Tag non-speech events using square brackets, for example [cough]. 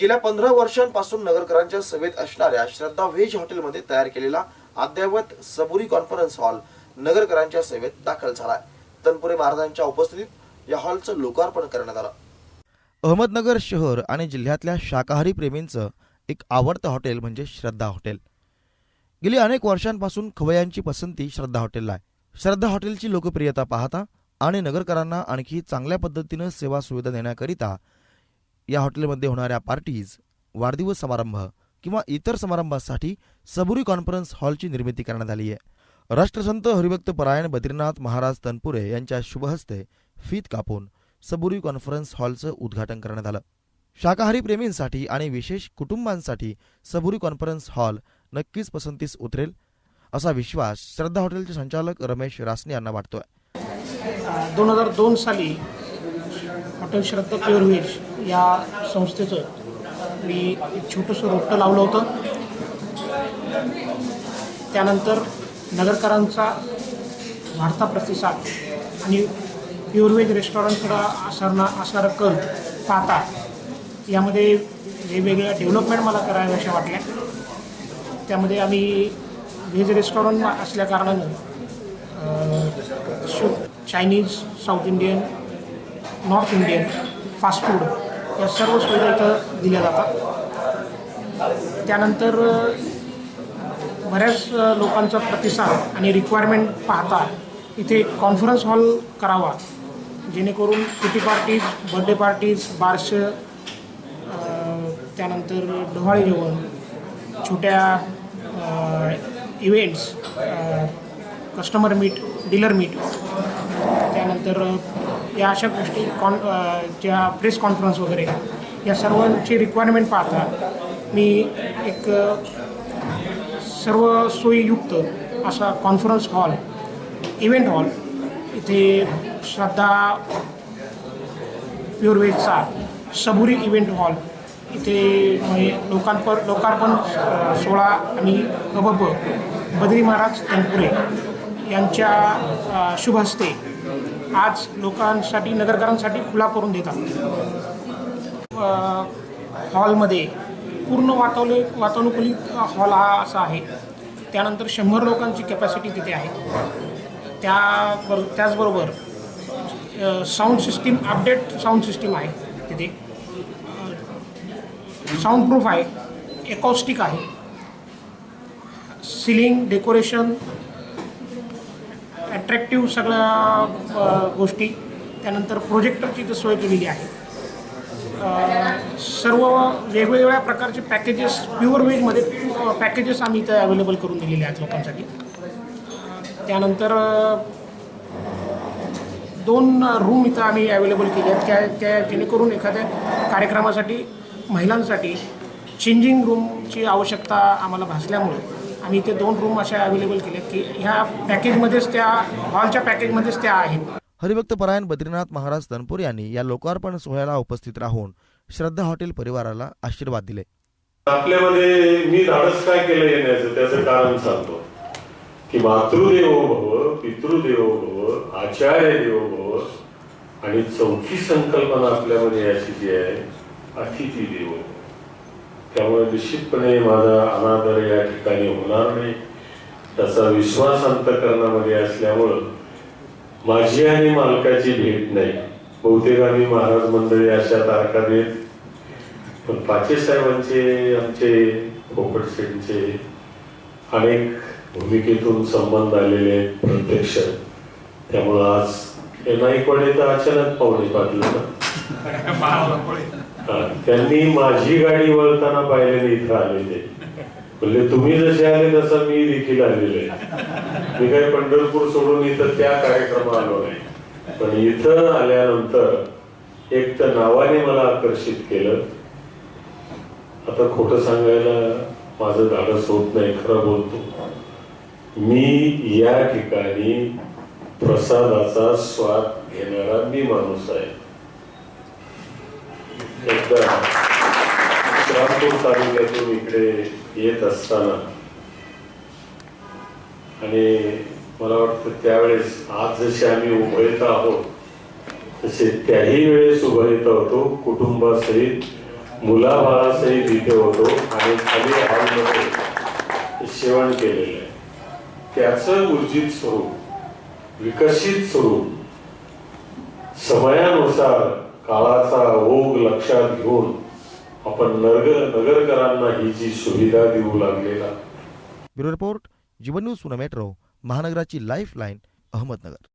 गेल्या पंधरा वर्षांपासून नगरकरांच्या सेवेत असणाऱ्या श्रद्धा व्हेज हॉटेलमध्ये तयार केलेला अद्ययावत सबुरी कॉन्फरन्स हॉल नगरकरांच्या सेवेत दाखल झालाय. तनपुरे महाराजांच्या उपस्थितीत या हॉलचं लोकार्पण करण्यात आलं. अहमदनगर शहर आणि जिल्ह्यातल्या शाकाहारी प्रेमींचं एक आवडतं हॉटेल म्हणजे श्रद्धा हॉटेल. गेली अनेक वर्षांपासून खवयांची पसंती श्रद्धा हॉटेलला आहे. श्रद्धा हॉटेलची लोकप्रियता पाहता आणि नगरकरांना आणखी चांगल्या पद्धतीनं सेवा सुविधा देण्याकरिता या हॉटेलमध्ये होणाऱ्या पार्टीज वाढदिवस समारंभ किंवा इतर समारंभासाठी सबुरी कॉन्फरन्स हॉलची निर्मिती करण्यात आली आहे. राष्ट्रसंत हरिभक्त परायण बद्रीनाथ महाराज तनपुरे यांच्या शुभहस्ते फीत कापून सबुरी कॉन्फरन्स हॉलचं उद्घाटन करण्यात आलं. शाकाहारी प्रेमींसाठी आणि विशेष कुटुंबांसाठी सबुरी कॉन्फरन्स हॉल नक्कीच पसंतीस उतरेल असा विश्वास श्रद्धा हॉटेलचे संचालक रमेश रासने यांना वाटतोय. दोन हजार दोन साली हॉटेल श्रद्धा प्युअर व्हेज या संस्थेचं मी एक छोटंसं रोपटं लावलं होतं. त्यानंतर नगरकरांचा वाढता प्रतिसाद आणि प्युअर व्हेज रेस्टॉरंटकडं असणार असणारं कल पाहता यामध्ये वेगवेगळ्या डेव्हलपमेंट मला कराव्याशा वाटल्या. त्यामध्ये आम्ही व्हेज रेस्टॉरंट असल्याकारणानं सु Chinese south Indian north Indian fast food या सर्व सुविधा इथं दिल्या जातात. त्यानंतर बऱ्याच लोकांचा प्रतिसाद आणि रिक्वायरमेंट पाहता इथे कॉन्फरन्स हॉल करावा जेणेकरून किटी पार्टीज बर्थडे पार्टीज बार्श त्यानंतर डोहाळे जेवण छोट्या events customer meet dealer meet त्यानंतर या अशा गोष्टी कॉन ज्या प्रेस कॉन्फरन्स वगैरे या सर्वांची रिक्वायरमेंट पाहता मी एक सर्व सोयीयुक्त असा कॉन्फरन्स हॉल इव्हेंट हॉल इथे श्रद्धा प्युअरवेजचा सबुरी इव्हेंट हॉल इथे म्हणजे लोकांपर लोकार्पण सोहळा आणि हबब बद्री महाराज तनपुरे यांच्या शुभ हस्ते आज लोकांसाठी नगरकरांसाठी खुला करून देतात. हॉलमध्ये पूर्ण वातावरण वातानुकूलित हॉल हा असा आहे. त्यानंतर शंभर लोकांची कॅपॅसिटी तिथे आहे. त्याबर त्याचबरोबर sound system update sound system आहे तिथे. साऊंड प्रूफ आहे एकॉस्टिक आहे. सिलिंग डेकोरेशन ॲट्रॅक्टिव्ह सगळ्या गोष्टी. त्यानंतर प्रोजेक्टरची इथं सोय केलेली आहे. सर्व वेगवेगळ्या प्रकारचे पॅकेजेस प्युअर वेजमध्ये पॅकेजेस आम्ही इथं अवेलेबल करून दिलेले आहेत लोकांसाठी. त्यानंतर दोन रूम इथं आम्ही अवेलेबल केले आहेत. त्या त्या जेणेकरून एखाद्या कार्यक्रमासाठी महिलांसाठी चेंजिंग रूमची आवश्यकता आम्हाला भासल्यामुळे आम्ही इथे दोन रूम अशा अवेलेबल केल्या की ह्या पॅकेजमध्येच त्या हॉलच्या पॅकेजमध्येच त्या आहेत. हरिभक्त परायण बद्रीनाथ महाराज तनपूर यांनी या लोकार्पण सोहळ्याला उपस्थित राहून श्रद्धा हॉटेल परिवाराला आशीर्वाद दिले. आपल्यामध्ये मी धाडस काय केलं येण्याचं? त्याचं कारण सांगतो. की मातृदेवो भव पितृदेवो भव आचार्य देवो भव आणि चौथी संकल्पना आपल्यामध्ये अशी जी आहे अतिथी देवो भव. त्यामुळे निश्चितपणे माझा अनादर या ठिकाणी होणार नाही. त्याचा विश्वास अंतकरणामध्ये असल्यामुळं माझी आणि मालकाची भेट नाही. बहुतेक आम्ही महाराज मंडळी अशा तारखा देत पण पाचे साहेबांचे आमचे पोपट सेठचे अनेक भूमिकेतून संबंध आलेले आहेत प्रत्यक्ष. त्यामुळं आज नाही नाईकवाडे तर अचानक पाहुणे पाठलं हा, [laughs] त्यांनी माझी गाडी वळताना पाहिल्याने इथं आलेले. म्हणजे तुम्ही जसे आले तसं मी देखील आलेले मी काही पंढरपूर सोडून इथं त्या कार्यक्रमाला आलो नाही. पण इथं आल्यानंतर एक तर नावाने मला आकर्षित केलं. आता खोटं सांगायला माझं धाडस होत नाही खरं बोलतो. मी या ठिकाणी प्रसादाचा स्वाद घेणारा मी माणूस आहे. एकदा श्रामपूर तालुक्यातून इकडे येत असताना आणि मला वाटतं त्यावेळेस आज जसे आम्ही उभयत आहोत तसे त्याही वेळेस उभयत होतो कुटुंबासहित मुलाबाळासहित इथे होतो आणि खाली हॉलमध्ये हे सेवण केलेलं आहे. त्याचं ऊर्जित स्वरूप विकसित स्वरूप समयानुसार काळाचा ओघ लक्षात घेऊन आपण नगर नगरकरांना ही जी सुविधा देऊ लागलेला. Bureau report Jeevan news Pune metro महानगराची life line Ahmednagar.